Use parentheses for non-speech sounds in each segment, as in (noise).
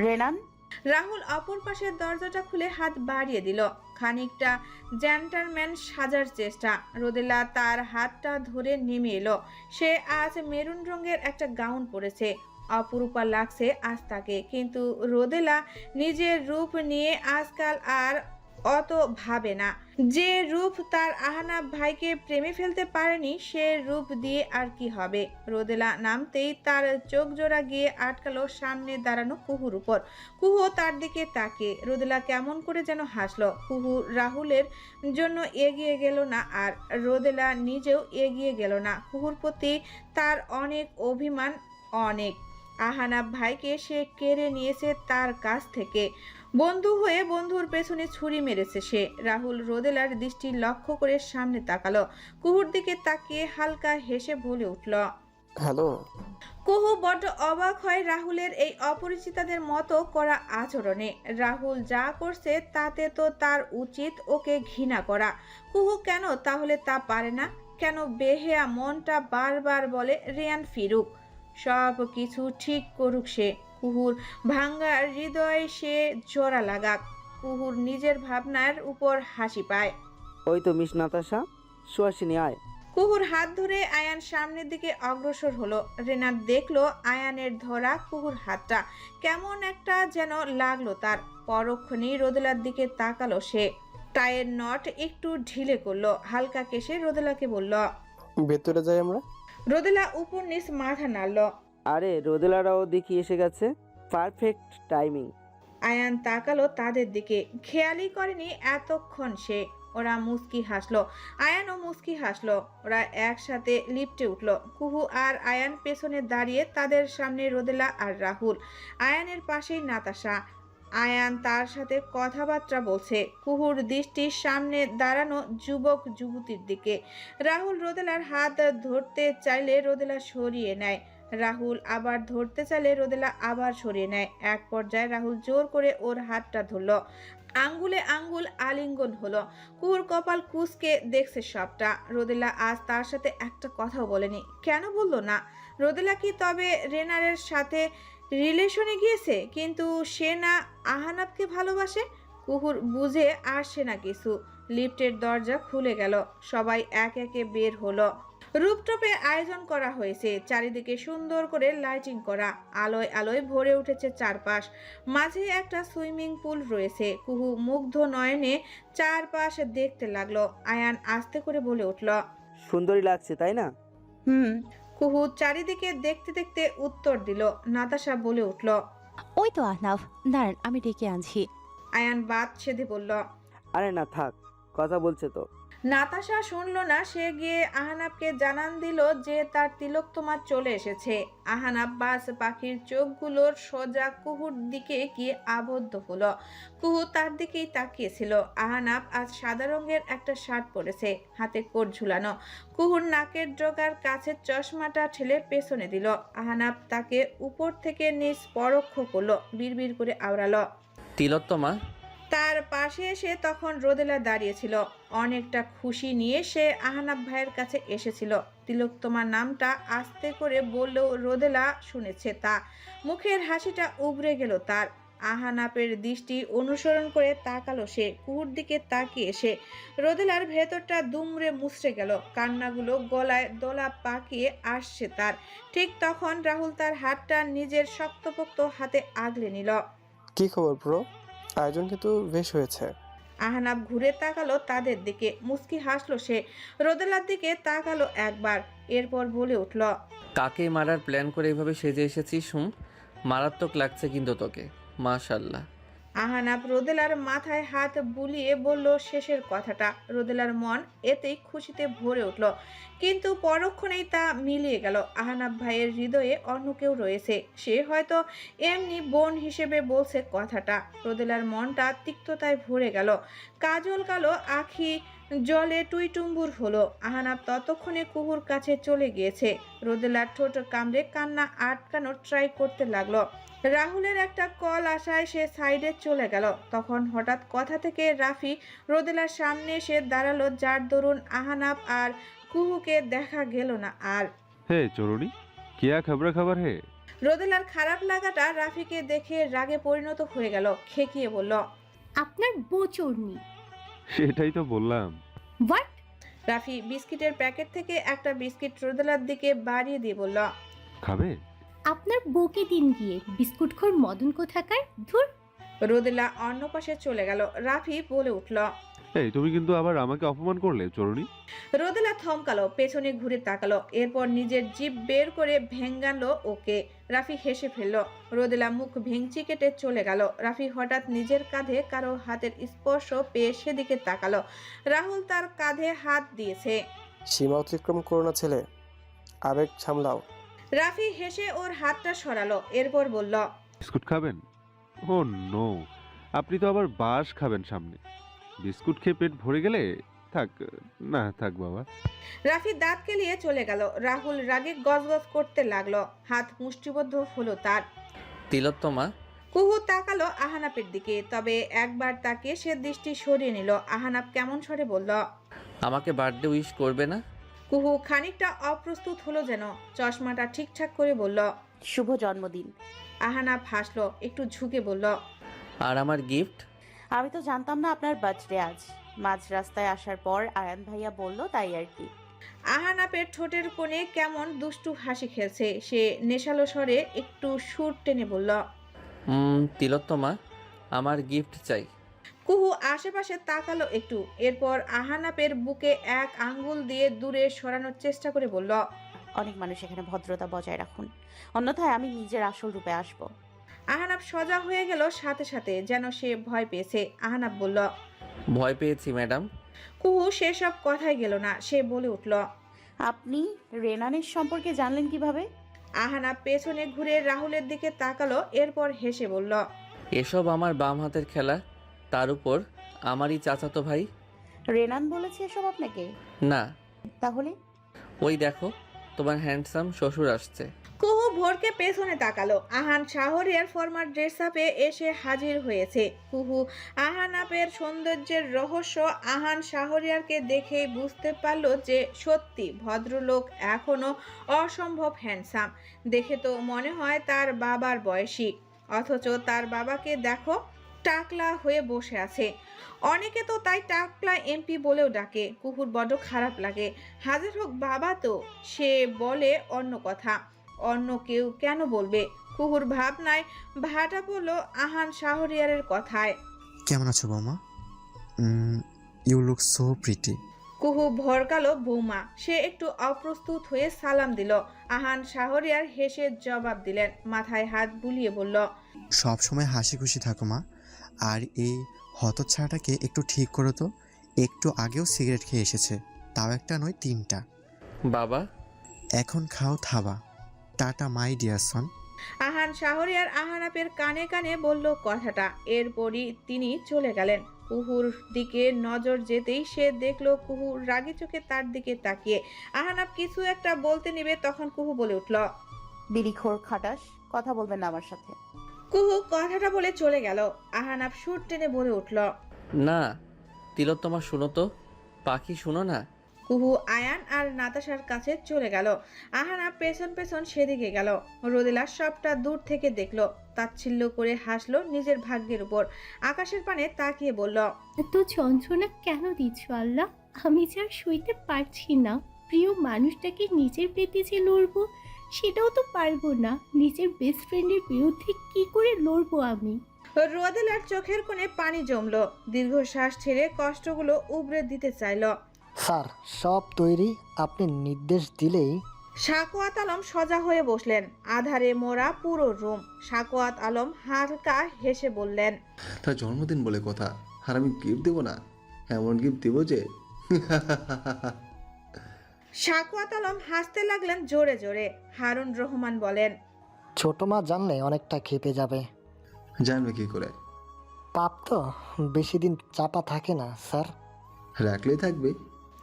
রেনান? রাহুল অপর পাশের দরজাটা খুলে হাত বাড়িয়ে দিল। খানিকটা জ্যান্টারম্যান সাজার চেষ্টা। রোদেলা তার হাতটা ধরে নেমে এলো। সে আজ মেরুন রঙের একটা গাউন পরেছে। অপরূপা লাগছে আজ তাকে কিন্তু রোদেলা নিজের রূপ নিয়ে আজকাল আর অত ভাবে না। যে রূপ তার আহানাব ভাইকে প্রেমে ফেলতে পারেনি, সে রূপ দিয়ে আর কি হবে? রোদেলা নামতেই তার চোখ জোড়া গিয়ে আটকালো সামনে দাঁড়ানো কুহুর উপর। কুহু তার দিকে তাকে রোদেলা কেমন করে যেন হাসলো। কুহু রাহুলের জন্য এগিয়ে গেল না আর রোদেলা নিজেও এগিয়ে গেল না। কুহুর প্রতি তার অনেক অভিমান, অনেক। আহানাব ভাইকে সে কেড়ে নিয়েছে তার কাছ থেকে। বন্ধু হয়ে বন্ধুর পেছনে ছুরি মেরেছে সে। রাহুল রোদেলার দৃষ্টি লক্ষ্য করে সামনে তাকালো। কুহুর দিকে তাকিয়ে হালকা হেসে বলে উঠল হ্যালো। কুহু বড্ড অবাক হয় রাহুলের এই অপরিচিতাদের মতো করা আচরণে। রাহুল যা করছে তাতে তো তার উচিত ওকে ঘৃণা করা। কুহু কেন? তাহলে তা পারে না। কেন বেহেয়া মনটা বারবার বলে রিয়ান ফিরুক। সব কিছু ঠিক করুক সে। কুহুর ভাঙ্গা হৃদয় সে জোড়া লাগাক। কুহুর নিজের ভাবনার উপর হাসি পায়। ওই তো মিস নাতাশা সুহাসিনী আয়। কুহুর হাত ধরে আয়ান সামনের দিকে অগ্রসর হলো। রেনাত দেখল আয়ানের ধরা কুহুর হাতটা কেমন একটা যেন লাগল তার। পরক্ষণেই রোদেলার দিকে তাকালো সে। টায়ের নট একটু ঢিলে করল। হালকা কেশে রোদেলাকে বলল ভেতরে যাই আমরা। রোদেলা উপর নিচ মাথা নাড়লো। আরে রোদেলারাও দেখি এসে গেছে। Perfect timing. আয়ান তাকালো তাদের দিকে। খেয়ালই করেনি এতক্ষণ সে। ওরা মুস্কি হাসলো। আয়ানও মুস্কি হাসলো। ওরা একসাথে লিফটে উঠল। কুহু আর আয়ান পেছনে দাঁড়িয়ে তাদের সামনে রোদেলা আর রাহুল। আয়ানের পাশেই নাতাশা। আয়ান তার সাথে কথাবার্তা বলছে। কুহুর দৃষ্টির সামনে দাঁড়ানো যুবক যুবতীর দিকে। রাহুল রোদেলার হাত ধরতে চাইলে রোদেলা সরিয়ে নেয়। রাহুল আবার ধরতে চাইলে রোদেলা আবার সরিয়ে নেয়। এক পর্যায়ে রাহুল জোর করে ওর হাতটা ধরল। আঙ্গুলে আঙ্গুল আলিঙ্গন হলো। কুহুর কপাল কুসকে দেখছে সবটা। রোদেলা আজ তার সাথে একটা কথাও বলেনি। কেন বলল না? রোদেলা কি তবে রেনারের সাথে রিলেশনে গিয়েছে? কিন্তু সে না আহানাবকে ভালোবাসে? কুহুর বুঝে আসছে না কিছু। লিফটের দরজা খুলে গেল। সবাই এক একে বের হলো। রূপটপে আয়োজন করা হয়েছে। চারিদিকে সুন্দর করে লাইটিং করা। আলোয় আলোয় ভরে উঠেছে চারপাশ। মাঝে একটা সুইমিং পুল রয়েছে। কুহু মুগ্ধ নয়নে চারপাশ দেখতে লাগল। আয়ান আস্তে করে বলে উঠল সুন্দরী লাগছে তাই না? হুম। কুহু চারিদিকে দেখতে দেখতে উত্তর দিল। নাতাশা বলে উঠল ওই তো আহনাফ দাঁড়ান আমি ডেকে আনছি। আয়ান বাদ ছেদে বলল আরে না থাক কথা বলছে তো। নাতাশা শুনল না, সে গিয়ে আহানাবকে জানান দিল যে তার তিলক তোমার চলে এসেছে। আহানাব বাস পাখির চোখগুলোর সোজা কুহুর দিকে গিয়ে আবদ্ধ হলো। কুহু তার দিকেই তাকিয়েছিল। আহানাব আজ সাদা রঙের একটা শার্ট পরেছে, হাতে কোট ঝুলানো। কুহুর নাকের ডগার কাছে চশমাটা ঠেলে পেছনে দিল। আহানাব তাকে উপর থেকে নিচ পরোক্ষ করল, বিড়বিড় করে আওড়ালো। তিলোত্তমা তার পাশে এসে তখন রোদেলা দাঁড়িয়েছিল। অনেকটা খুশি নিয়ে সে আহনাব ভাইয়ের কাছে এসেছিল। তিলক তোমার নামটা আস্তে করে বললেও রোদেলা শুনেছে তা। মুখের হাসিটা উগরে গেল তার। আহানাপের দৃষ্টি অনুসরণ করে তাকালো সে, কুহুর দিকে তাকিয়ে সে। রোদেলার ভেতরটা দুমড়ে মুচড়ে গেল। কান্নাগুলো গলায় দোলা পাকিয়ে আসছে তার। ঠিক তখন রাহুল তার হাতটা নিজের শক্তপোক্ত হাতে আগলে নিল। কি খবর, ব্রো? আয়োজন কিন্তু বেশ হয়েছে। আহনাব ঘুরে তাকালো তাদের দিকে মুস্কি হাসলো সে রোদেলার দিকে তাকালো একবার এরপর বলে উঠল কাকে মারার প্ল্যান করে এভাবে সেজে এসেছিস হুম? মারাত্মক লাগছে কিন্তু তোকে মাশাল্লাহ। আহানাব রোদেলার মাথায় হাত বুলিয়ে বলল, শেষের কথাটা। রোদেলার মন এতেই খুশিতে ভরে উঠল। কিন্তু পরক্ষণেই তা মিলিয়ে গেল। আহানাব ভাইয়ের হৃদয়ে অন্য কেউ রয়েছে। সে হয়তো এমনি বোন হিসেবে বলছে কথাটা। রোদেলার মনটা তিক্ততায় ভরে গেল। কাজল কালো আখি জলে টুইটুম্বুর হলো। আহানাব ততক্ষণে কুহুর কাছে চলে গিয়েছে। রোদেলার ঠোঁট কামড়ে কান্না আটকানোর ট্রাই করতে লাগল। রাহুলের একটা কল আসায় সে সাইডে চলে গেল। তখন হঠাৎ কথা থেকে রাফি রোদেলার সামনে এসে দাঁড়াল যার দরুন আহানাব আর কুহুকে দেখা গেল না আর। হে চরুনি কিয়া খবর খবর হে? রোদেলার খারাপ লাগাটা রাফিকে দেখে রাগে পরিণত হয়ে গেল খেকিয়ে বলল আপনার বোচর্নি সেটাই তো বললাম। হোয়াট রাফি বিস্কিটের প্যাকেট থেকে একটা বিস্কিট রোদেলার দিকে বাড়িয়ে দিয়ে বলল খাবে? আপনার বউকে দিন গিয়ে বিস্কুট খোর মদন কোথাকার? ধুর। রোদেলা অন্য পাশে চলে গেল। রাফি বলে উঠল এই তুমি কিন্তু আবার আমাকে অপমান করলে চরণী। রোদেলা থমকালো পেছনে ঘুরে তাকালো এরপর নিজের জিভ বের করে ভেঙ্গালো ওকে। রাফি হেসে ফেলল রোদেলা মুখ ভেঙচি কেটে চলে গেল। রাফি হঠাৎ নিজের কাঁধে কারও হাতের স্পর্শ পেয়ে সেদিকে তাকালো। রাহুল তার কাঁধে হাত দিয়েছে। সীমা অতিক্রম করো না ছেলে। আবেগ সামলাও। রাফি হেসে ওর হাতটা সরালো এরপর বলল বিস্কুট খাবেন? Oh no. আপনি তো আবার বাস খাবেন সামনে। বিস্কুট খেয়ে পেট ভরে গেলে থাক না থাক বাবা। রাফি দাঁত কেলিয়ে চলে গেল। রাহুল রাগে গজগজ করতে লাগল। হাত মুষ্টিবদ্ধ হলো তার। তিলোত্তমা কুহু তাকালো আহানাপের দিকে তবে একবার তাকে সে দৃষ্টি সরিয়ে নিল। আহানাপ কেমন স্বরে বলল আমাকে বার্থডে উইশ করবে না? কুহু খানিকটা অপ্রস্তুত হলো যেন চশমাটা ঠিকঠাক করে বলল শুভ জন্মদিন। আহানাপ হাসলো একটু ঝুঁকে বলল আর আমার গিফট আমি তো জানতাম না আপনার বার্থডে আজ। মাঝ রাস্তায় আসার পর আয়ান ভাইয়া বলল তাই আর কি। আহানাপের ঠোঁটের কোণে কেমন দুষ্টু হাসি খেলছে। সে নেশালো স্বরে একটু সুর টেনে বলল উম, তিলোত্তমা আমার গিফট চাই। কুহু আশেপাশে তাকালো একটু। এরপর আহানাপের বুকে এক আঙ্গুল দিয়ে দূরে সরানোর চেষ্টা করে বলল অনেক মানুষ এখানে ভদ্রতা বজায় রাখুন। অন্যথায় আমি নিজের আসল রূপে আসব। আহানাপ সজা হয়ে গেল সাথে সাথে যেন সে ভয় পেয়েছে। আহানাব বলল ভয় পেয়েছি ম্যাডাম। কুহু সেসব কথাই গেল না সে বলে উঠল আপনি রেনানের সম্পর্কে জানলেন কীভাবে? আহানা পেছনে ঘুরে রাহুলের দিকে তাকালো এরপর হেসে বলল এসব আমার বাম হাতের খেলা তার উপর আমারই চাচাতো ভাই। রেনান বলেছে এসব আপনাকে? না। তাহলে? ওই দেখো তোমার হ্যান্ডসাম শ্বশুর আসছে। কুহু ভোরকে পেছনে তাকালো। আহান শাহরিয়ার ফরমার ড্রেস আপে এসে হাজির হয়েছে। কুহু আহান আপের সৌন্দর্যের রহস্য আহান শাহরিয়ারকে দেখে বুঝতে পারল যে সত্যি ভদ্রলোক এখনও অসম্ভব হ্যান্ডসাম দেখে তো মনে হয় তার বাবার বয়সী। অথচ তার বাবাকে দেখো টাকলা হয়ে বসে আছে। অনেকে তো তাই টাকলা এমপি বলেও ডাকে। কুকুর বড্ড খারাপ লাগে। হাজার হোক বাবা তো, সে বলে অন্য কথা। অন্য কেউ কেন বলবে? কুহুর ভাবনায় ভাটা পড়ল আহান শাহরিয়ারের কথায়। কেমন আছো বৌমা? ইউ লুক সো প্রিটি কুহু ভরকালো বৌমা সে একটু অপ্রস্তুত হয়ে সালাম দিল। আহান শাহরিয়ার হেসে জবাব দিলেন মাথায় হাত বুলিয়ে বলল সব সময় হাসি খুশি থাকো মা। আর এই হতচ্ছাড়াটাকে একটু ঠিক করো তো। একটু আগেও সিগারেট খেয়ে এসেছে তাও একটা নয় তিনটা। বাবা? এখন খাও থাবা। Ta-ta my dear son. Ahan Shahriar আহানাপের কানে কানে বলল কথাটা। এরপরই তিনি চলে গেলেন। কুহুর দিকে নজর যেতেই সে দেখল কুহু রাগি চোখে তার দিকে তাকিয়ে। আহানাপ কিছু একটা বলতে নিবে তখন কুহু বলে উঠল বিড়িখোর খাটাস কথা বলবেন না আমার সাথে। কুহু কথাটা বলে চলে গেল। আহানাপ সুর টেনে বলে উঠল না তিলোত্তমা শুনো তো পাখি শুনো না? কুহু আয়ান আর নাতাশার কাছে চলে গেল। আহানা পেছন পেছন সেদিকে গেল। রোদেলা সবটা দূর থেকে দেখল। তাচ্ছিল্য করে হাসলো নিজের ভাগ্যের উপর। আকাশের পানে তাকিয়ে বলল এত যন্ত্রণা কেন দিচ্ছ আল্লাহ? আমি যা শুইতে পারছি না। প্রিয় মানুষটাকে নিজের পেতে যে লড়বো সেটাও তো পারব না। নিজের বেস্ট ফ্রেন্ডের বিরুদ্ধে কি করে লড়বো আমি? রোদেলার চোখের কোণে পানি জমলো। দীর্ঘশ্বাস ছেড়ে কষ্টগুলো উবড়ে দিতে চাইলো। স্যার সব তৈরি আপনি নির্দেশ দিলেই। সাকোয়াত আলম সজা হয়ে বসলেন। আধারে মোড়া পুরো রুম। সাকোয়াত আলম হালকা হেসে বললেন তার জন্মদিন বলে কথা। আর আমি গিফট দেবো না। এমন গিফট দেবো যে (laughs) সাকোয়াত আলম হাসতে লাগলেন জোরে জোরে। হারুন রহমান বলেন ছোট মা জানলে অনেকটা খেপে যাবে। জানবে কি করে? পাপ তো বেশি দিন চাপা থাকে না স্যার। রাখলেই থাকবে।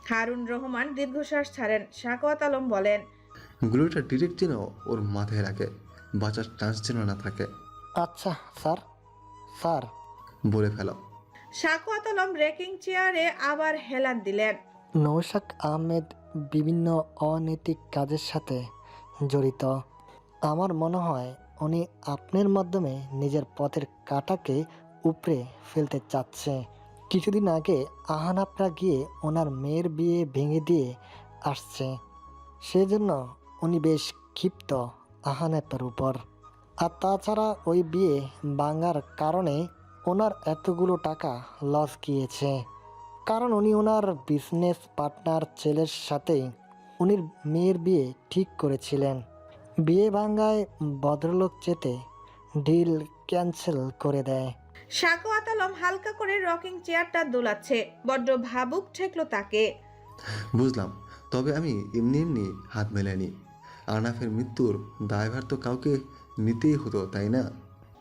হারুন রহমান দীর্ঘশ্বাস ছাড়েন। সাকোয়াত আলম বলেন গুলোটা ডিরেক্ট যেন ওর মাথায় রাখে বাঁচার চান্স যেন না থাকে। আচ্ছা স্যার স্যার। বলে ফেলো। সাকোয়াত আলম রেকিং চেয়ারে আবার হেলান দিলেন। নৌশাক আহমেদ বিভিন্ন অনৈতিক কাজের সাথে জড়িত। আমার মনে হয় উনি আপনার মাধ্যমে নিজের পথের কাটাকে উপড়ে ফেলতে চাচ্ছে। কিছুদিন আগে আহানাপরা গিয়ে ওনার মেয়ের বিয়ে ভেঙে দিয়ে আসছে। সেজন্য উনি বেশ ক্ষিপ্ত আহানাপের উপর। আর তাছাড়া ওই বিয়ে ভাঙার কারণে ওনার এতগুলো টাকা লস গিয়েছে। কারণ উনি ওনার বিজনেস পার্টনার ছেলের সাথে উনির মেয়ের বিয়ে ঠিক করেছিলেন। বিয়ে ভাঙ্গায় ভদ্রলোক চেতে ডিল ক্যান্সেল করে দেয়। সাকোয়াত আলম হালকা করে রকিং চেয়ারটা দোলাচ্ছে। বড্ড ভাবুক ঠেকলো তাকে। বুঝলাম তবে আমি এমনি এমনি হাত মেলাইনি। আনাফের মৃত্যুর দায়ভার তো কাউকে নিতেই হতো তাই না?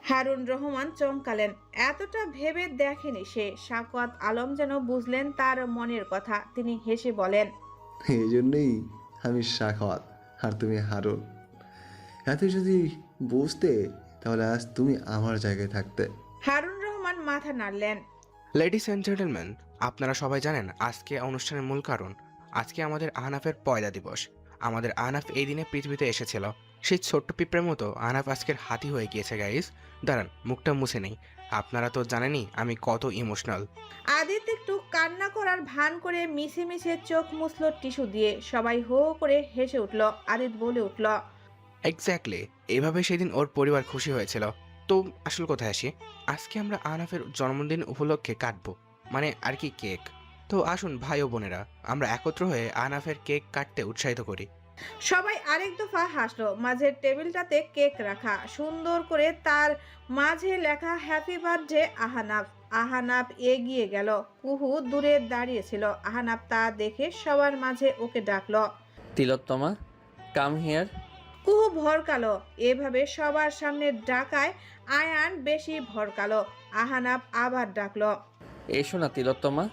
হারুন রহমান চমকালেন। এতটা ভেবে দেখেনি সে। সাকোয়াত আলম যেন বুঝলেন তার মনের কথা। তিনি হেসে বলেন এই জন্যই আমি শাখাওয়াত আর তুমি হারুন। এত যদি বুঝতে তাহলে আজ তুমি আমার জায়গায় থাকতে। হারুন রহমান মাথা নাড়লেন। লেডিস অ্যান্ড জেন্টলম্যান আপনারা সবাই জানেন আজকে অনুষ্ঠানের মূল কারণ আজকে আমাদের আহনাফের পয়লা দিবস। আমাদের আহনাফ এই দিনে পৃথিবীতে এসেছিল। সেই ছোট্ট পিঁপড়ের মতো আহনাফ আজকের হাতি হয়ে গিয়েছে গাইস দাঁড়ান মুখটা মুছে নেই। আপনারা তো জানেনই আমি কত ইমোশনাল আদিত্য একটু কান্না করার ভান করে মিশে মিশে চোখ মুছল টিস্যু দিয়ে সবাই হো করে হেসে উঠল। আদিত বলে উঠল এক্স্যাক্টলি এভাবে সেদিন ওর পরিবার খুশি হয়েছিল। তো আসল কোথায় আসি আজকে আমরা আহনাফের জন্মদিন উপলক্ষে কাটবো মানে আর কি কেক। তো আসুন ভাই ও বোনেরা আমরা একত্র হয়ে আহনাফের কেক কাটতে উৎসাহিত করি। সবাই আরেক দফা হাসলো মাঝের টেবিলটাতে কেক রাখা সুন্দর করে তার মাঝে লেখা হ্যাপি বার্থডে আহানাফ। আহানাফ এগিয়ে গেল কুহু দূরে দাঁড়িয়েছিল আহানাফ তা দেখে সবার মাঝে ওকে ডাকলো। তিলোত্তমা কাম হিয়ার কুহু ভরকালো এভাবে সবার সামনে ডাকায় আয়ান বেশি ভরকালো। আহানাফ আবার ডাকলো এসো না তিলোত্তমা।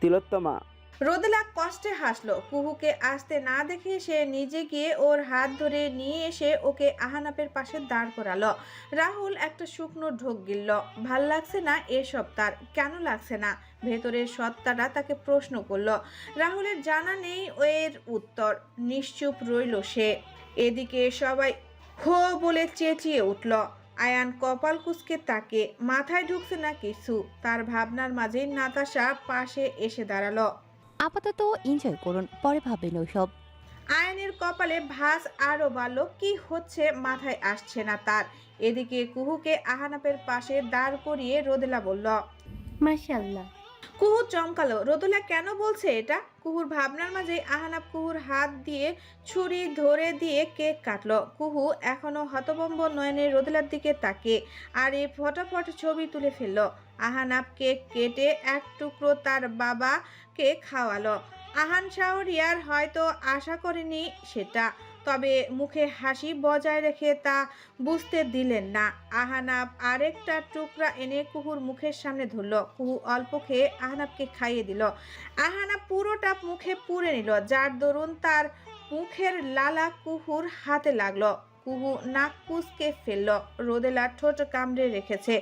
তিলোত্তমা। রোদেলা কষ্টে হাসলো। কুহুকে আসতে না দেখে সে নিজে গিয়ে ওর হাত ধরে নিয়ে এসে ওকে আহানাপের পাশে দাঁড় করালো। রাহুল একটা শুকনো ঢোক গিলল। ভালো লাগছে না এসব তার? কেন লাগছে না? ভেতরের সত্তাটা তাকে প্রশ্ন করল। রাহুলের জানা নেই এর উত্তর। নিশ্চুপ রইল সে। এদিকে সবাই হো বলে চেঁচিয়ে উঠল। আয়ান কপাল কুচকে তাকে মাথায় ঢুকছে না কিছু। তার ভাবনার মাঝে নাতাশা পাশে এসে দাঁড়াল। আপাতত এনজয় করুন পরে ভাববেন ওইসব। আয়নের কপালে ভাস আরও বাড়লো কি হচ্ছে মাথায় আসছে না তার। এদিকে কুহুকে আহানাপের পাশে দাঁড় করিয়ে রোদেলা বলল মাশাল্লাহ কুহু চমকালো। রোদলা কেন বলছে এটা? কুহুর ভাবনার মাঝে আহানাব কুহুর হাত দিয়ে ছুরি ধরে দিয়ে কেক কাটলো। কুহু এখনও হতবম্ব নয়নে রোদলার দিকে তাকে আর এ ফটাফট ছবি তুলে ফেলল। আহানাব কেক কেটে এক টুকরো তার বাবাকে খাওয়ালো। আহান শাহরিয়ার হয়তো আশা করেনি সেটা, তবে মুখে হাসি বজায় রেখে তা বুঝতে দিলেন না। আহানাব আরেকটা টুকরা এনে কুহুর মুখের সামনে ধরল। কুহু অল্প খেয়ে আহানাবকে খাইয়ে দিল। আহানাব পুরোটা মুখে পুড়ে নিল, যার দরুন তার মুখের লালা কুহুর হাতে লাগল। কুহু নাক কুচকে ফেলল, রোদেলা ঠোঁট কামড়ে রেখেছে,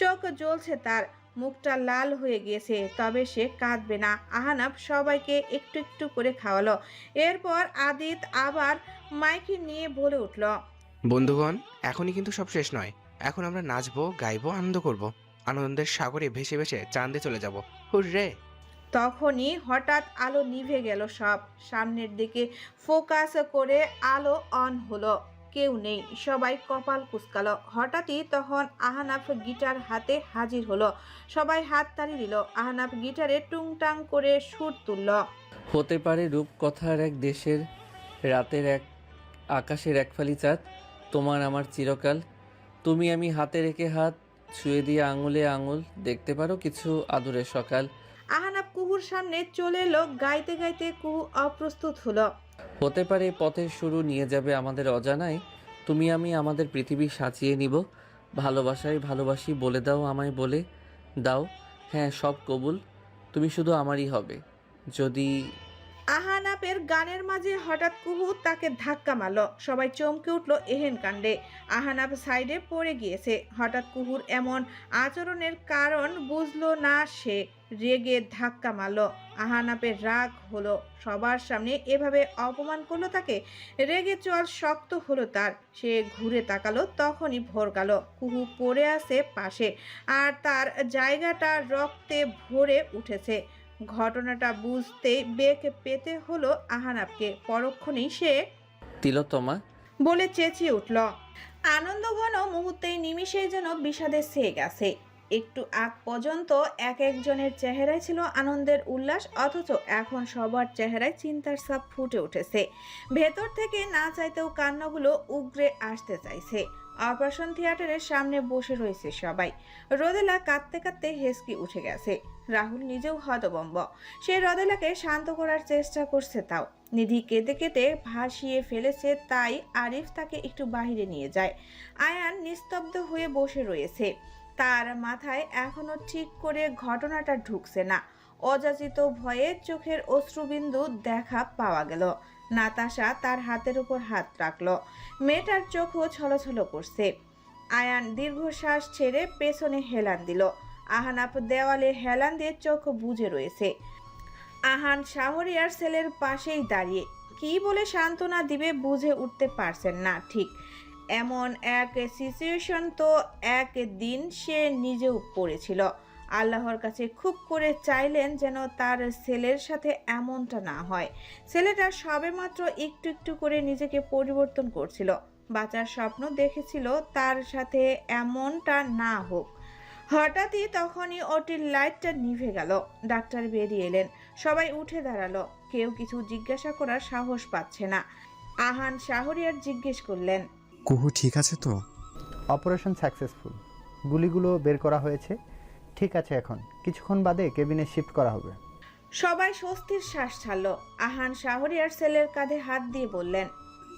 চোখ জ্বলছে তার। মুখটা লাল হয়ে গিয়েছে তবে সে কাঁদবে না। আহানাব সবাইকে একটু একটু করে খাওয়ালো। এরপর আদিত আবার মাইকে নিয়ে বলে উঠল বন্ধুগণ এখনই কিন্তু সব শেষ নয়। এখন আমরা নাচবো গাইবো আনন্দ করব। আনন্দের সাগরে ভেসে ভেসে চাঁদে চলে যাব। হুররে! তখনই হঠাৎ আলো নিভে গেল সব। সামনের দিকে ফোকাস করে আলো অন হলো। কেউ নেই সবাই কপাল কুচকালো। হঠাৎই তখন আহানাফ গিটার হাতে হাজির হলো। সবাই হাত তালি দিল। আহানাফ গিটারে টুংটাং করে সুর তুলল। হতে পারে রূপকথার এক দেশের রাতের এক আকাশের এক ফালি চাঁদ তোমার আমার চিরকাল। তুমি আমি হাতে রেখে হাত ছুঁয়ে দিয়ে আঙুলে আঙুল দেখতে পারো কিছু আদুরে সকাল। আহানাফ কুহুর সামনে চলে এলো। গাইতে গাইতে কুহু অপ্রস্তুত হলো। হতে পারে পথের শুরু নিয়ে যাবে আমাদের অজানায়। তুমি, আমি আমাদের পৃথিবী সাঁচিয়ে নিব। ভালোবাসায় ভালোবাসি বলে দাও আমায় বলে। দাও হ্যাঁ সব কবুল। তুমি শুধু আমারই হবে। যদি আহানাপের গানের মাঝে হঠাৎ কুহু তাকে ধাক্কা মারলো। সবাই চমকে উঠল এহেন কাণ্ডে। আহানাপ সাইডে পড়ে গিয়েছে। হঠাৎ কুহুর এমন আচরণের কারণ বুঝলো না সে। রেগে ধাক্কা মারলো। আহানাপের রাগ হলো সবার সামনে। এভাবে অপমান করল তাকে। রেগে চল শক্ত হলো তার। সে ঘুরে তাকালো, তখনই ভোর গেল। কুহু পড়ে আছে পাশে। আর তার জায়গাটা রক্তে ভরে উঠেছে। ঘটনাটা বুঝতে বেগ পেতে হলো আহানাবকে পরক্ষণেই সে তিলোত্তমা বলে চেঁচিয়ে উঠল আনন্দ ঘন মুহূর্তেই নিমিষেই যেন বিষাদে সেয়ে গেছে। একটু আগ পর্যন্ত এক একজনের চেহারায় ছিল আনন্দের উল্লাস অথচ এখন সবার চেহারায় চিন্তার ছাপ ফুটে উঠেছে। ভেতর থেকে না চাইতেও কান্নাগুলো উগরে আসতে চাইছে। অপারেশন থিয়েটারের সামনে বসে রয়েছে সবাই। রোদেলা কাঁদতে কাঁদতে হেসকি উঠে গেছে। রাহুল নিজেও হতবম্ব। সে রদেলাকে শান্ত করার চেষ্টা করছে তাও। নিধি কেঁদে কেঁদে ভাসিয়ে ফেলেছে, তাই আরিফ তাকে একটু বাইরে নিয়ে যায়। আয়ান নিস্তব্ধ হয়ে বসে রয়েছে। তার মাথায় এখনও ঠিক করে ঘটনাটা ঢুকছে না। অযাচিত ভয়ে চোখের অশ্রুবিন্দু দেখা পাওয়া গেল। নাতাশা তার হাতের উপর হাত রাখল। মেয়েটার চোখও ছলছল করছে। আয়ান দীর্ঘশ্বাস ছেড়ে পেছনে হেলান দিল। আহানাপ দেওয়ালে হেলান দিয়ে চোখ বুঝে রয়েছে। আহান শাহরিয়ার সেলের পাশেই দাঁড়িয়ে, কি বলে সান্ত্বনা দিবে বুঝে উঠতে পারছেন না ঠিক। এমন এক সিচুয়েশন তো একদিন সে নিজেও পড়েছিল। আল্লাহর কাছে খুব করে চাইলেন যেন তার ছেলের সাথে এমনটা না হয়। ছেলেটা সবেমাত্র একটু একটু করে নিজেকে পরিবর্তন করছিল। বাঁচার স্বপ্ন দেখেছিল তার সাথে এমনটা না হোক। হঠাৎই তখনই ওটির লাইটটা নিভে গেল। ডাক্তার বেরিয়ে এলেন। সবাই উঠে দাঁড়াল। কেউ কিছু জিজ্ঞাসা করার সাহস পাচ্ছে না। আহান শাহরিয়ার জিজ্ঞেস করলেন কুহু ঠিক আছে তো? Operation successful. গুলিগুলো বের করা হয়েছে। ঠিক আছে এখন। কিছুক্ষণ বাদে কেবিনে শিফট করা হবে। সবাই স্বস্তির শ্বাস ছাড়লো। আহান শাহরিয়ার সেলের কাঁধে হাত দিয়ে বললেন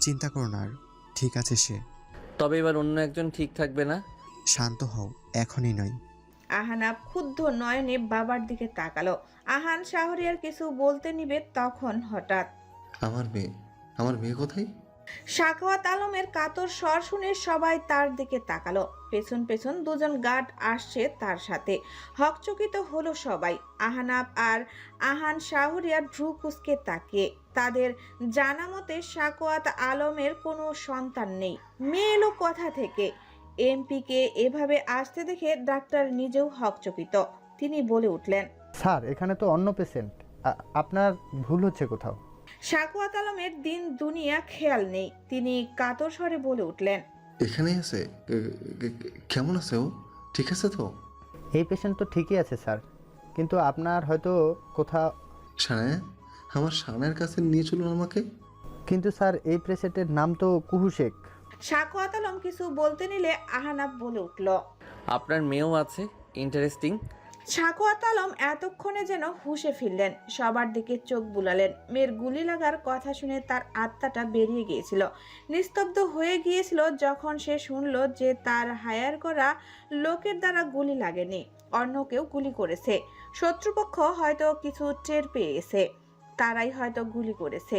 চিন্তা করো না আর ঠিক আছে সে। তবে এবার অন্য একজন ঠিক থাকবে না? শান্ত হও এখনই নয়। আহানা ক্ষুব্ধ নয়নে বাবার দিকে তাকালো। আহান শাহরিয়ার কিছু বলতে নিবে তখন হঠাৎ। আমার মেয়ে আমার মেয়ে কোথায়? সাখাওয়াত আলমের কাতর স্বর শুনে সবাই তার দিকে তাকালো। পেছন পেছন দুজন গার্ড আসছে তার সাথে। হকচকিত হলো সবাই। আহানাব আর আহান শাহরিয়ার ভ্রু কুসকে তাকিয়ে। তাদের জানা মতে সাকোয়াত আলমের কোনো সন্তান নেই। মেয়ে এলো কথা থেকে? এমপিকে এভাবে আসতে দেখে ডাক্তার নিজেও হকচকিত। তিনি বলে উঠলেন স্যার এখানে তো অন্য পেশেন্ট। আপনার ভুল হচ্ছে কোথাও। সাকোয়াত আলমের দিন দুনিয়া খেয়াল নেই। তিনি কাতর স্বরে বলে উঠলেন এখানে আছে। কেমন আছে ও? ঠিক আছে তো? এই পেশেন্ট তো ঠিকই আছে স্যার। কিন্তু আপনার হয়তো কোথাও সানায়া আমার সানার কাছে নিয়ে চলুন আমাকে। কিন্তু স্যার এই পেশেন্টের নাম তো কুহু শেখ। সাকোয়াত আলম কিছু বলতে নিলে আহানাব বলে উঠল। আপনার মেয়েও আছে? ইন্টারেস্টিং সাকোয়াত আলম এতক্ষণে যেন হুশে ফিরলেন সবার দিকে চোখ বুলালেন। মেয়ের গুলি লাগার কথা শুনে তার আত্মাটা বেরিয়ে গিয়েছিল। নিস্তব্ধ হয়ে গিয়েছিল যখন সে শুনল যে তার হায়ার করা লোকের দ্বারা গুলি লাগেনি অন্য কেউ গুলি করেছে। শত্রুপক্ষ হয়তো কিছু টের পেয়েছে। তারাই হয়তো গুলি করেছে।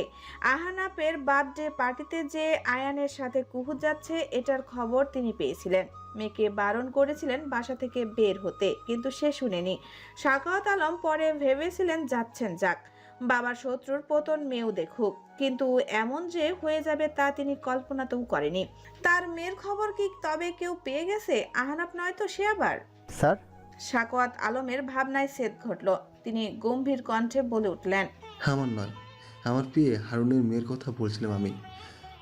আহানাপের বার্থডে পার্টিতে যে আয়ানের সাথে কুহু যাচ্ছে এটার খবর তিনি পেয়েছিলেন। মেয়েকে বারণ করেছিলেন বাসা থেকে বের হতে কিন্তু সে শুনেনি। সাকাওয়াত আলম পরে ভেবেছিলেন যাচ্ছেন যাক। বাবার শত্রুর পতন মেয়েও দেখুক কিন্তু এমন যে হয়ে যাবে তা তিনি কল্পনাতেও করেনি। তার মেয়ের খবর কি তবে কেউ পেয়ে গেছে? আহানাপ নয় তো সে আবার? স্যার? সাকোয়াত আলমের ভাবনায় সেদ ঘটল। তিনি গম্ভীর কণ্ঠে বলে উঠলেন আমার নয়। আমার প্রিয় হারুনের মেয়ের কথা বলছিলাম আমি।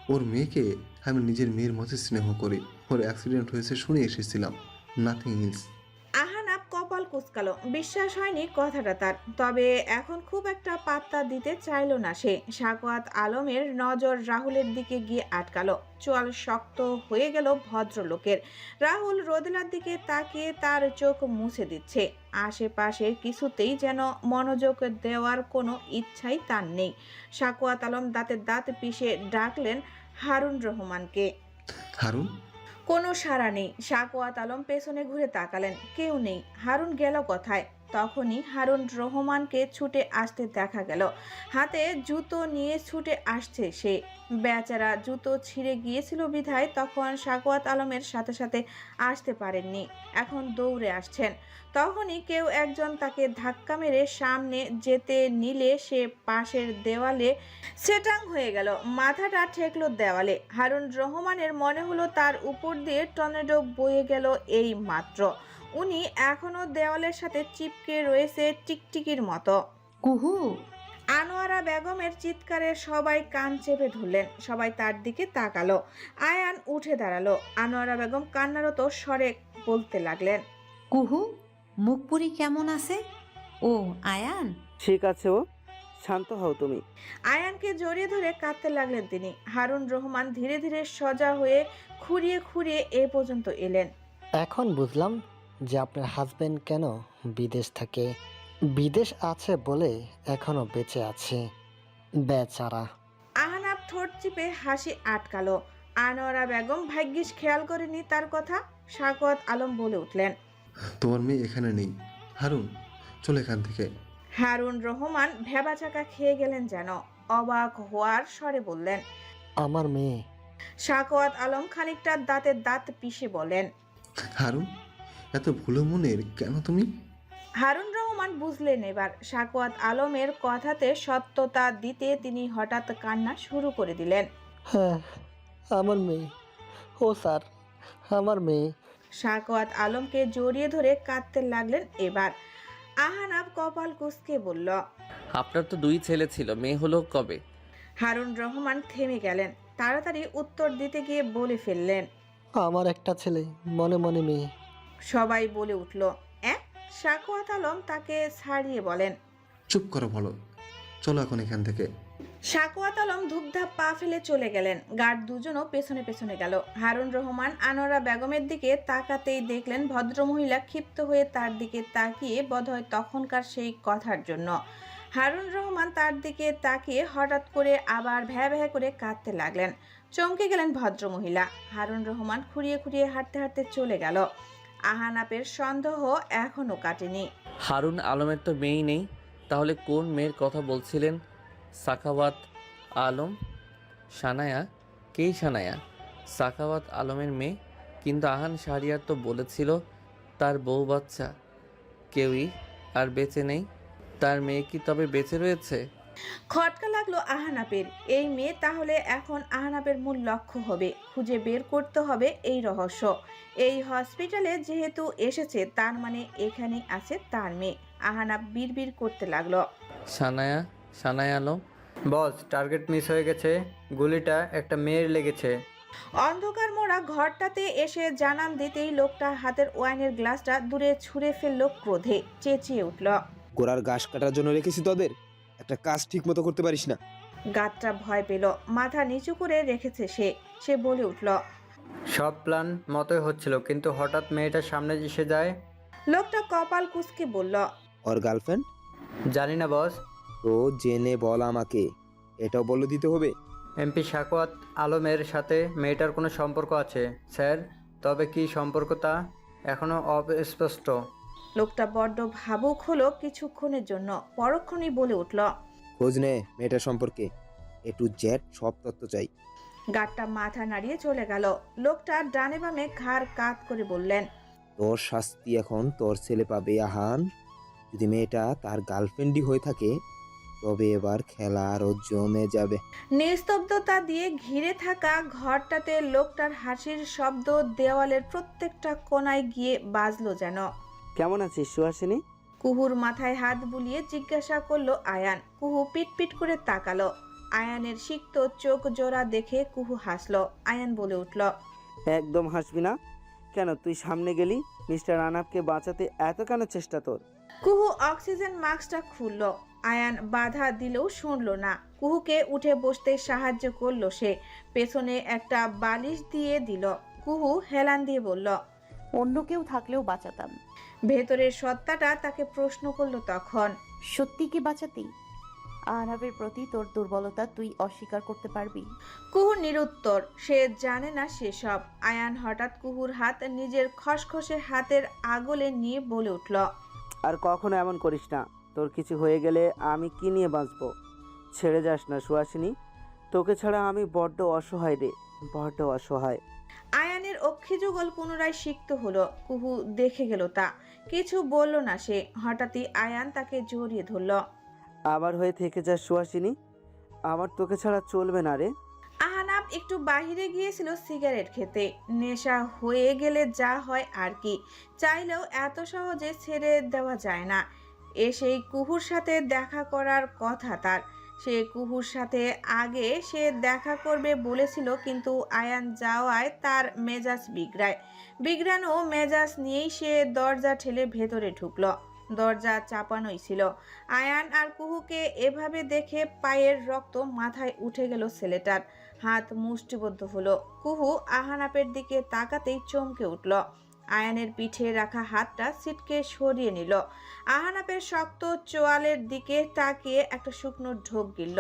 ওর মেয়েকে আমি নিজের মেয়ের মতো স্নেহ করি। ওর অ্যাক্সিডেন্ট হয়েছে শুনে এসেছিলাম। নাথিং ইলস কুচকালো। বিশ্বাস হয়নি কথাটা তার। তবে এখন খুব একটা পাত্তা দিতে চাইলো না সে। সাকোয়াত আলমের নজর রাহুলের দিকে গিয়ে আটকালো। চোয়াল শক্ত হয়ে গেল ভদ্রলোকের। রাহুল রোদেলার দিকে তাকিয়ে তার চোখ মুছে দিচ্ছে। আশেপাশে কিছুতেই যেন মনোযোগ দেওয়ার কোনো ইচ্ছাই তার নেই। সাকোয়াত আলম দাঁতে দাঁত পিষে ডাকলেন হারুন রহমানকে। হারুন? কোনো সাড়া নেই। সাকোয়াত আলম পেছনে ঘুরে তাকালেন কেউ নেই। হারুন গেল কোথায়? তখনই হারুন রহমানকে ছুটে আসতে দেখা গেল। হাতে জুতো নিয়ে ছুটে আসছে সে। বেচারা জুতো ছিঁড়ে গিয়েছিল বিধায়, তখন সাকোয়াত আলমের সাথে সাথে আসতে পারেননি। এখন দৌড়ে আসছেন। তখনই কেউ একজন তাকে ধাক্কা মেরে সামনে যেতে নিলে সে পাশের দেওয়ালে সেটাং হয়ে গেল। মাথাটা ঠেকলো দেওয়ালে। হারুন রহমানের মনে হলো তার উপর দিয়ে টর্নেডো বয়ে গেল এই মাত্র। উনি এখনও দেওয়ালের সাথে চিপকে রয়েছে টিকটিকির মতো। কুহু। আনোয়ারা বেগমের চিৎকারে সবাই কান চেপে ধরলেন সবাই তার দিকে তাকালো। আয়ান উঠে দাঁড়াল। আনোয়ারা বেগম কান্নারত স্বরে বলতে লাগলেন কুহু মুখপুরি কেমন আছে? ও আয়ান? ঠিক আছে ও শান্ত হও তুমি। আয়ানকে জড়িয়ে ধরে কাঁদতে লাগলেন তিনি। হারুন রহমান ধীরে ধীরে সজা হয়ে খুঁড়িয়ে খুঁড়িয়ে এ পর্যন্ত এলেন। এখন বুঝলাম যে আপনার হাজবেন্ড কেন বিদেশ থাকে? বিদেশ আছে বলে এখনও বেঁচে আছে। বেচারা। আহনাব ঠোঁট চিপে হাসি আটকালো। আনোয়ারা বেগম ভাগ্যিস খেয়াল করেনি তার কথা। সাকত আলম বলে উঠলেন তোমার মেয়ে এখানে নেই। হারুন চলে এখান থেকে। হারুন রহমান ভেবাচাকা খেয়ে গেলেন যেন। অবাক হওয়ার স্বরে বললেন আমার মেয়ে। সাকওয়াত আলম খানিকটা দাঁতের দাঁত পিষে বলেন হারুন এত ভুলো মনের কেন তুমি? হারুন রহমান বুঝলেন এবার। সাকওয়াত আলমের কথাতে সত্যতা দিতে তিনি হঠাৎ কান্না শুরু করে দিলেন। হ্যাঁ আমার মেয়ে। ও স্যার আমার মেয়ে। সাকওয়াত আলমকে জড়িয়ে ধরে কাঁদতে লাগলেন এবার। আহানাব কপাল কুসকে বলল আপনার তো দুই ছেলে ছিল মেয়ে হলো কবে? হারুন রহমান থেমে গেলেন তাড়াতাড়ি উত্তর দিতে গিয়ে বলে ফেললেন আমার একটা ছেলে মনে মনে মেয়ে। সবাই বলে উঠল এক সাকওয়াত আলম তাকে ছাড়িয়ে বলেন চুপ করো বলো চলো এখন এখান থেকে। সাকওয়াত আলম ধূপধাপ পা ফেলে চলে গেলেন। গার্ড দুজনও পেছনে পেছনে গেল। হারুন রহমান আনোয়ারা বেগমের দিকে তাকাতেই দেখলেন ভদ্রমহিলা ক্ষিপ্ত হয়ে তার দিকে তাকিয়ে বোধহয় তখনকার সেই কথার জন্য। হারুন রহমান তার দিকে তাকিয়ে হঠাৎ করে আবার ভ্যা ভ্যা করে কাঁদতে লাগলেন। চমকে গেলেন ভদ্রমহিলা। হারুন রহমান খুঁড়িয়ে খুঁড়িয়ে হাঁটতে হাঁটতে চলে গেল। আহানাপের সন্দেহ এখনও কাটেনি। হারুন আলমের তো মেয়েই নেই, তাহলে কোন মেয়ের কথা বলছিলেন সাখাওয়াত আলম? সানায়া? কেই সানায়া? সাখাওয়াত আলমের মেয়ে, কিন্তু আহান শাহরিয়ার তো বলেছিল তার বউ বাচ্চা। কেউই আর বেঁচে নেই। তার মেয়ে কি তবে বেঁচে রয়েছে? খটকা লাগল আহানাপের। এই মেয়ে তাহলে এখন আহানাপের মূল লক্ষ্য হবে। খুঁজে বের করতে হবে এই রহস্য। এই হসপিটালে যেহেতু এসেছে তার মানে এখানে আছে তার মেয়ে। আহানাপ বিড়বিড় করতে লাগল। Sanaya Sanaya Alam. Boss target miss হয়ে গেছে। গুলিটা একটা মেয়ের লেগেছে। অন্ধকার মোড়া ঘরটাতে এসে জানান দিতেই লোকটা হাতের ওয়াইনের গ্লাসটা দূরে ছুঁড়ে ফেলল ক্রোধে চেঁচিয়ে উঠল। গোড়ার ঘাস কাটার জন্য রেখেছি তোদের? একটা কাজ ঠিক মতো করতে পারিস না। গাতটা ভয় পেল মাথা নিচু করে রেখেছে সে সে বলে উঠল। সব প্ল্যান মতোই হচ্ছিল কিন্তু হঠাৎ মেয়েটার সামনে এসে যায়। লোকটা কপাল কুসকে বলল ওর গার্লফ্রেন্ড? জানি না বস। তো জেনে বল আমাকে এটাও বলে দিতে হবে। এমপি সাকোয়াত আলমের সাথে মেয়েটার কোনো সম্পর্ক আছে স্যার? তবে কি সম্পর্ক তা এখনও অস্পষ্ট। লোকটা বড্ড ভাবুক হলো কিছুক্ষণের জন্য। পরক্ষণেই বলে উঠল খোঁজ নে মেয়েটার সম্পর্কে। এ টু জেড সব তথ্য চাই। গাটটা মাথা নাড়িয়ে চলে গেল। লোকটা ডানে বামে ঘাড় কাত করে বললেন তোর শাস্তি এখন তোর ছেলে পাবে আহান। যদি মেয়েটা তার গার্লফ্রেন্ডই হয়ে থাকে তবে এবার খেলা আরও জমে যাবে। নিস্তব্ধতা দিয়ে ঘিরে থাকা ঘরটাতে লোকটার হাসির শব্দ দেওয়ালের প্রত্যেকটা কোনায় গিয়ে বাজলো যেন। কেমন আছিস সুহাসিনী? কুহুর মাথায় হাত বুলিয়ে জিজ্ঞাসা করল আয়ান। কুহু পিটপিট করে তাকালো। আয়ানের সিক্ত চোখ জোড়া দেখে কুহু হাসলো। আয়ান বলে উঠল একদম হাসবি না? কেন তুই সামনে গেলি? মিস্টার আনাবকে বাঁচাতে এত কেন চেষ্টা তোর? কুহু অক্সিজেন মাস্কটা খুললো। আয়ান বাধা দিলেও শুনল না। কুহুকে উঠে বসতে সাহায্য করল সে। পেছনে একটা বালিশ দিয়ে দিল। কুহু হেলান দিয়ে বলল অন্য কেউ থাকলেও বাঁচাতাম। ভেতরের সত্তাটা তাকে প্রশ্ন করল তখন। সত্যি কি বাঁচাতি? আহনাবের প্রতি তোর দুর্বলতা তুই অস্বীকার করতে পারবি? কুহুর নিরুত্তর সে জানে না সেসব। আয়ান হঠাৎ কুহুর হাত নিজের খসখসে হাতের আগলে নিয়ে বলে উঠল আর কখনো এমন করিস না। তোর কিছু হয়ে গেলে আমি কি নিয়ে বাঁচবো? ছেড়ে যাস না সুহাসিনী। তোকে ছাড়া আমি বড্ড অসহায় রে বড্ড অসহায়। আয়ানের অক্ষিযুগল পুনরায় সিক্ত হলো। কুহু দেখে গেল তা। কিছু বলল না সে। হঠাৎই আয়ান তাকে জড়িয়ে ধরল। আমার হয়ে থেকে যা সুহাসিনী আমার তোকে ছাড়া চলবে না রে। আহানাব একটু বাহিরে গিয়েছিল সিগারেট খেতে। নেশা হয়ে গেলে যা হয় আর কি। চাইলেও এত সহজে ছেড়ে দেওয়া যায় না। এসেই কুহুর সাথে দেখা করার কথা তার। সে কুহুর সাথে আগে সে দেখা করবে বলেছিল কিন্তু আয়ান যাওয়ায় তার মেজাজ বিগড়ায়। বিগড়ানো মেজাজ নিয়েই সে দরজা ঠেলে ভেতরে ঢুকলো। দরজা চাপানোই ছিল। আয়ান আর কুহুকে এভাবে দেখে পায়ের রক্ত মাথায় উঠে গেল ছেলেটার। হাত মুষ্টিবদ্ধ হলো। কুহু আহানাপের দিকে তাকাতেই চমকে উঠল। আয়ানের পিঠে রাখা হাতটা সিটকে সরিয়ে নিল। আহানাপের শক্ত চোয়ালের দিকে তাকিয়ে একটা শুকনো ঢোক গিলল।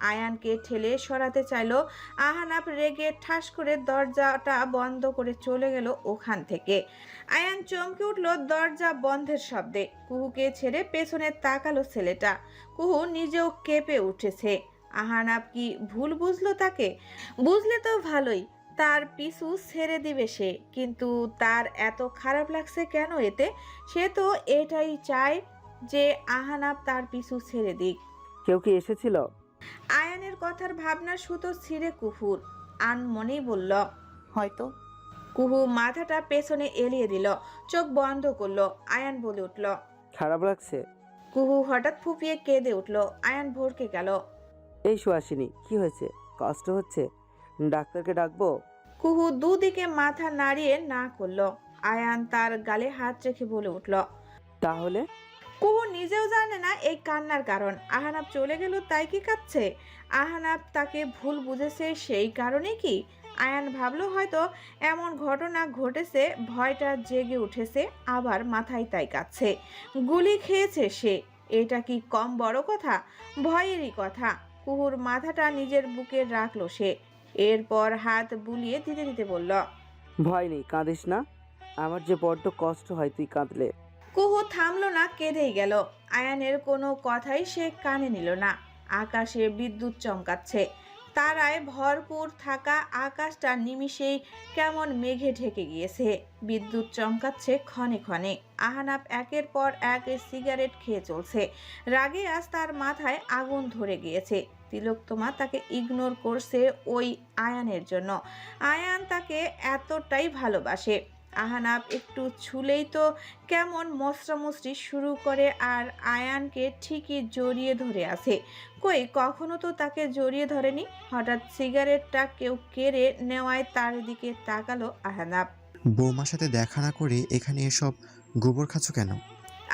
আয়ানকে ঠেলে সরাতে চাইলো। আহানাপ রেগে ঠাস করে দরজাটা বন্ধ করে চলে গেল ওখান থেকে। আয়ান চমকে উঠল দরজা বন্ধের শব্দে। কুহুকে ছেড়ে পেছনে তাকালো ছেলেটা। কুহু নিজেও কেঁপে উঠেছে। আহানাপ কি ভুল বুঝলো তাকে? বুঝলে তো ভালোই, তার পিছু ছেড়ে দিবে সে। কিন্তু তার এত খারাপ লাগছে কেন এতে? সে তো এটাই চায় যে আহানাপ তার পিছু ছেড়ে দিক। কেউ কি এসেছিল? আয়ানের কথার ভাবনার সুতো ছিঁড়ে কুহুর। আনমনেই বলল হয়তো। কুহু মাথাটা পেছনে এলিয়ে দিল চোখ বন্ধ করল। আয়ান বলে উঠল খারাপ লাগছে? কুহু হঠাৎ ফুপিয়ে কেঁদে উঠল। আয়ান ভরকে গেল এই সুহাসিনী কি হয়েছে? কষ্ট হচ্ছে? ডাক্তারকে ডাকবো? কুহু দুদিকে মাথা নাড়িয়ে না করল। আয়ান তার গালে হাত রেখে বলে উঠল তাহলে? কুহু নিজেও জানে না এই কান্নার কারণ। আহানাব চলে গেল, তাই কি কাঁদছে? আহানাব তাকে ভুল বুঝেছে সেই কারণে কি? আয়ান ভাবলো, হয়তো এমন ঘটনা ঘটেছে, ভয়টা জেগে উঠেছে, আবার মাথায় তাই কাচ্ছে গুলি খেয়েছে সে, এটা কি কম বড় কথা? ভয়েরই কথা। কুহুর মাথাটা নিজের বুকে রাখল সে, এরপর হাত বুলিয়ে দিতে দিতে বলল, ভয় নেই, কাঁদিস না। আমার যে বড্ড কষ্ট হয় তুই কাঁদলে। কুহু থামলো না, কেঁদেই গেল। আয়ানের কোনো কথাই সে কানে নিল না। আকাশে বিদ্যুৎ চমকাচ্ছে। তারায় ভরপুর থাকা আকাশটা নিমিষেই কেমন মেঘে ঢেকে গিয়েছে। বিদ্যুৎ চমকাচ্ছে ক্ষণে ক্ষণে। আহানাপ একের পর এক সিগারেট খেয়ে চলছে। রাগে আজ তার মাথায় আগুন ধরে গিয়েছে। তিলোত্তমা তাকে ইগনোর করছে ওই আয়ানের জন্য। আয়ান তাকে এতটাই ভালোবাসে। আহানাব একটু ছুলেই তো কেমন মশরামশরি শুরু করে আর আয়ানকে ঠিকই জড়িয়ে ধরে আছে। কই কখনো তো তাকে জড়িয়ে ধরেনি? হঠাৎ সিগারেটটা কেউ কেড়ে নেওয়ায় তার দিকে তাকালো আহানাব। বৌমার সাথে দেখা না করে এখানে এসব গোবর খাচ্ছ কেন?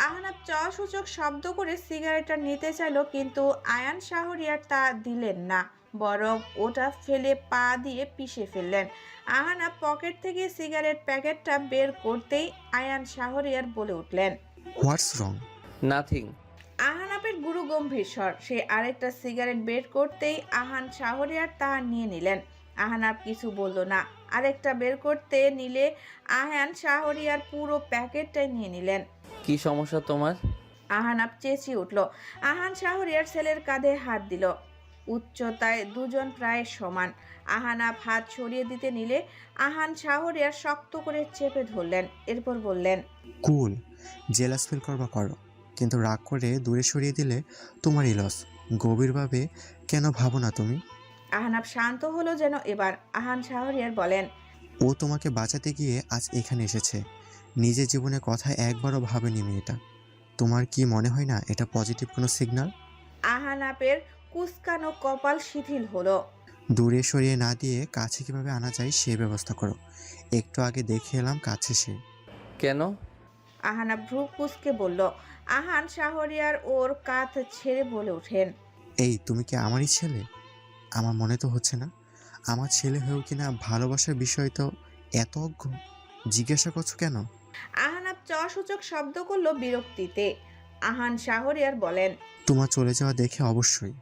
আহনাব চ সূচক শব্দ করে সিগারেটটা নিতে চাইলো কিন্তু আয়ান শাহরিয়ার তা দিলেন না বরং ওটা ফেলে পা দিয়ে পিষে ফেললেন। আহানা পকেট থেকে সিগারেট প্যাকেটটা বের করতেই আয়ান শাহরিয়ার বলে উঠলেন। হোয়াটস রং নাথিং আহানাপের গুরু গম্ভীর স্বর। সে আরেকটা সিগারেট বের করতেই আহান শাহরিয়ার তা নিয়ে নিলেন। আহানাপ কিছু বলল না। আরেকটা বের করতে নিলে আহান শাহরিয়ার পুরো প্যাকেটটাই নিয়ে নিলেন। কি সমস্যা তোমার? আহানাপ চেঁচিয়ে উঠল। আহান শাহরিয়ার ছেলের কাঁধে হাত দিল। উচ্চতায় দুজন প্রায় সমান। আহানাপ হাত সরিয়ে দিতে নিলে আহান শাহরিয়ার শক্ত করে চেপে ধরলেন। এরপর বললেন কুল জেলাস ফিল করবা করো কিন্তু রাগ করে দূরে সরিয়ে দিলে তোমারই লস গভীরভাবে কেন ভাবো না তুমি? আহানাপ শান্ত হলো যেন এবার। আহান শাহরিয়ার বলেন ও তোমাকে বাঁচাতে গিয়ে আজ এখানে এসেছে। নিজের জীবনে কথা একবারও ভাবেনি মেয়েটা। তোমার কি মনে হয় না এটা পজিটিভ কোনো সিগন্যাল আহানাপের কুসকানো কপাল শিথিল হলো। দূরে সরিয়ে না দিয়ে কাছে কীভাবে আনা যায় সে ব্যবস্থা করো। একটু আগে দেখে এলাম কাছে সে। কেন? আহানা ভ্রু কুসকে বলল আহান শাহরিয়ার ওর কাঁধ ছেড়ে বলে ওঠেন। এই তুমি কি আমারই ছেলে? আমার মনে তো হচ্ছে না। আমার ছেলে হয়েও কিনা ভালোবাসার বিষয় তো এত অজ্ঞ। জিজ্ঞাসা করছ কেন? আহানাব চ সূচক শব্দ করল বিরক্তিতে। আহান শাহরিয়ার বলেন তোমার চলে যাওয়া দেখে অবশ্যই।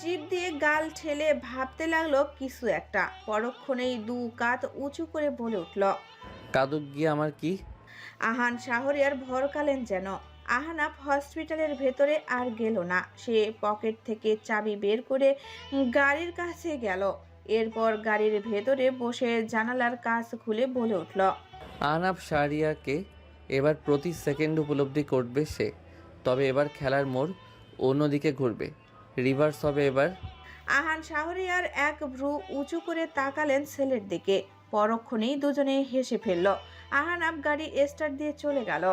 জিভ দিয়ে গাল ঠেলে ভাবতে লাগল কিছু একটা। পরক্ষণেই দু কাত উঁচু করে বলে উঠল কাদুক গিয়ে আমার কি? আহান শাহরিয়ার ভরকালেন যেন। আহানাফ হসপিটালের ভেতরে আর গেল না। সে পকেট থেকে চাবি বের করে গাড়ির কাছে গেল। এরপর গাড়ির ভেতরে বসে জানালার কাজ খুলে বলে উঠল আনাপ শাহরিয়ারকে এবার প্রতি সেকেন্ড উপলব্ধি করবে সে। তবে এবার খেলার মোড় অন্যদিকে ঘুরবে। রিভার্স হবে এবার। আহান শাহরিয়ার এক ভ্রু উঁচু করে তাকালেন ছেলের দিকে। পরক্ষণেই দুজনে হেসে ফেলল। আহান আপ গাড়ি স্টার্ট দিয়ে চলে গেল।